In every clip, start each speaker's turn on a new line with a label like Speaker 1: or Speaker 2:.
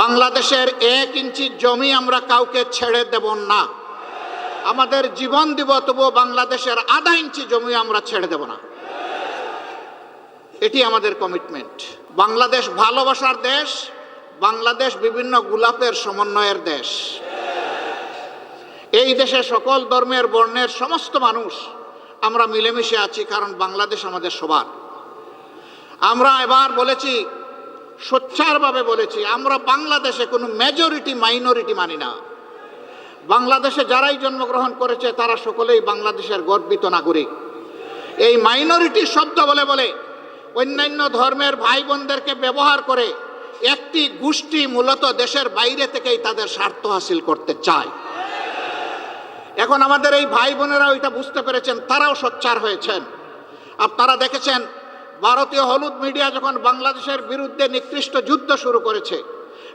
Speaker 1: বাংলাদেশের এক ইঞ্চি জমি আমরা কাউকে ছেড়ে দেব না। আমাদের জীবন দিব, তবুও বাংলাদেশের আধা ইঞ্চি জমি আমরা ছেড়ে দেব না। এটি আমাদের কমিটমেন্ট বাংলাদেশ ভালোবাসার দেশ, বাংলাদেশ বিভিন্ন গোলাপের সমন্বয়ের দেশ। এই দেশে সকল ধর্মের বর্ণের সমস্ত মানুষ, আমরা মিলেমিশে আছি কারণ বাংলাদেশ আমাদের সবার। আমরা এবার বলেছি সোচ্চারভাবে বলেছি, আমরা বাংলাদেশে কোনো মেজরিটি মাইনরিটি মানি না। বাংলাদেশে যারাই জন্মগ্রহণ করেছে, তারা সকলেই বাংলাদেশের গর্বিত নাগরিক। এই মাইনরিটি শব্দ বলে বলে অন্যান্য ধর্মের ভাই বোনদেরকে ব্যবহার করে একটি গোষ্ঠী মূলত দেশের বাইরে থেকেই তাদের স্বার্থ হাসিল করতে চায়। এখন আমাদের এই ভাই বোনেরা ওইটা বুঝতে পেরেছেন, তারাও সোচ্চার হয়েছেন। আপনারা দেখেছেন ভারতীয় হলুদ মিডিয়া যখন বাংলাদেশের বিরুদ্ধে নিকৃষ্ট যুদ্ধ শুরু করেছে,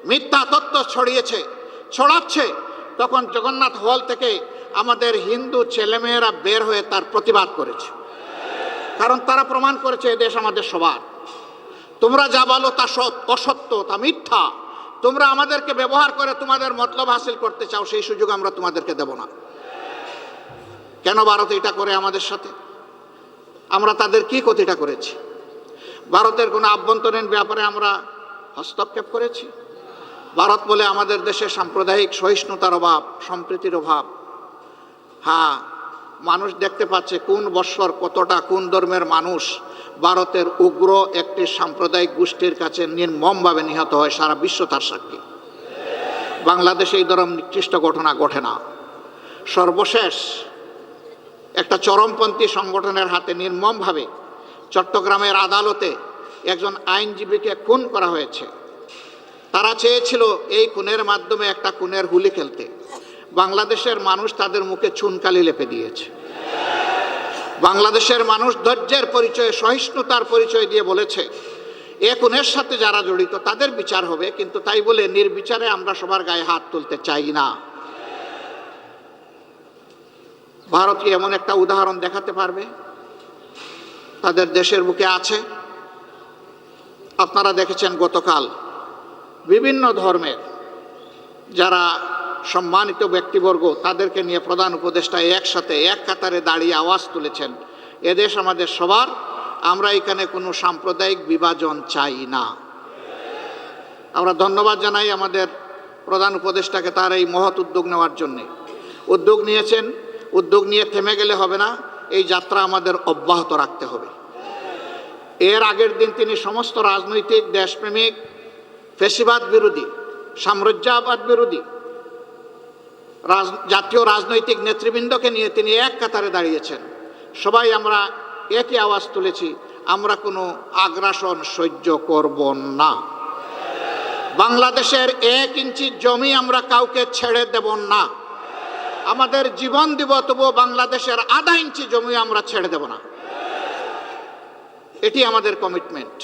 Speaker 1: মিথ্যা তত্ত্ব ছড়িয়েছে, ছড়াচ্ছে, তখন জগন্নাথ হল থেকে আমাদের হিন্দু ছেলেমেয়েরা বের হয়ে তার প্রতিবাদ করেছে। কারণ তারা প্রমাণ করেছে এ দেশ আমাদের সবার। তোমরা যা বলো তা অসত্য, তা মিথ্যা। তোমরা আমাদেরকে ব্যবহার করে তোমাদের মতলব হাসিল করতে চাও, সেই সুযোগ আমরা তোমাদেরকে দেব না। কেন ভারত এটা করে আমাদের সাথে? আমরা তাদের কি ক্ষতিটা করেছি? ভারতের কোনো আভ্যন্তরীণ ব্যাপারে আমরা হস্তক্ষেপ করেছি। ভারত বলে আমাদের দেশে সাম্প্রদায়িক সহিষ্ণুতার অভাব, সম্প্রীতির অভাব। হ্যাঁ মানুষ দেখতে পাচ্ছে কোন বৎসর কতটা কোন ধর্মের মানুষ ভারতের উগ্র একটি সাম্প্রদায়িক গোষ্ঠীর কাছে নির্মমভাবে নিহত হয় সারা বিশ্ব তার সাক্ষী। বাংলাদেশে এই ধরনের নিকৃষ্ট ঘটনা ঘটে না। সর্বশেষ একটা চরমপন্থী সংগঠনের হাতে নির্মমভাবে চট্টগ্রামের আদালতে একজন আইনজীবীকে খুন করা হয়েছে। তারা চেয়েছিল এই খুনের মাধ্যমে একটা খুনের হুলি খেলতে। বাংলাদেশের মানুষ তাদের মুখে চুনকালি লেপে দিয়েছে। বাংলাদেশের মানুষ ধৈর্যের পরিচয়, সহিষ্ণুতার পরিচয় দিয়ে বলেছে, এ খুনের সাথে যারা জড়িত তাদের বিচার হবে, কিন্তু তাই বলে নির্বিচারে আমরা সবার গায়ে হাত তুলতে চাই না। ভারত এমন একটা উদাহরণ দেখাতে পারবে? তাদের দেশের বুকে আছে। আপনারা দেখেছেন গতকাল বিভিন্ন ধর্মের যারা সম্মানিত ব্যক্তিবর্গ, তাদেরকে নিয়ে প্রধান উপদেষ্টা একসাথে, এক কাতারে দাঁড়িয়ে আওয়াজ তুলেছেন। এদেশ আমাদের সবার, আমরা এখানে কোনো সাম্প্রদায়িক বিভাজন চাই না। আমরা ধন্যবাদ জানাই আমাদের প্রধান উপদেষ্টাকে তার এই মহৎ উদ্যোগ নেওয়ার জন্যে। উদ্যোগ নিয়েছেন, উদ্যোগ নিয়ে থেমে গেলে হবে না। এই যাত্রা আমাদের অব্যাহত রাখতে হবে। এর আগের দিন তিনি সমস্ত রাজনৈতিক, দেশপ্রেমিক, ফেসিবাদ বিরোধী, সাম্রাজ্যবাদ বিরোধী জাতীয় রাজনৈতিক নেতৃবৃন্দকে নিয়ে তিনি এক কাতারে দাঁড়িয়েছেন। সবাই আমরা একই আওয়াজ তুলেছি, আমরা কোনো আগ্রাসন সহ্য করব না। বাংলাদেশের এক ইঞ্চি জমি আমরা কাউকে ছেড়ে দেব না। আমাদের জীবন দিব, তবুও বাংলাদেশের আধা ইঞ্চি জমি আমরা ছেড়ে দেব না। এটি আমাদের কমিটমেন্ট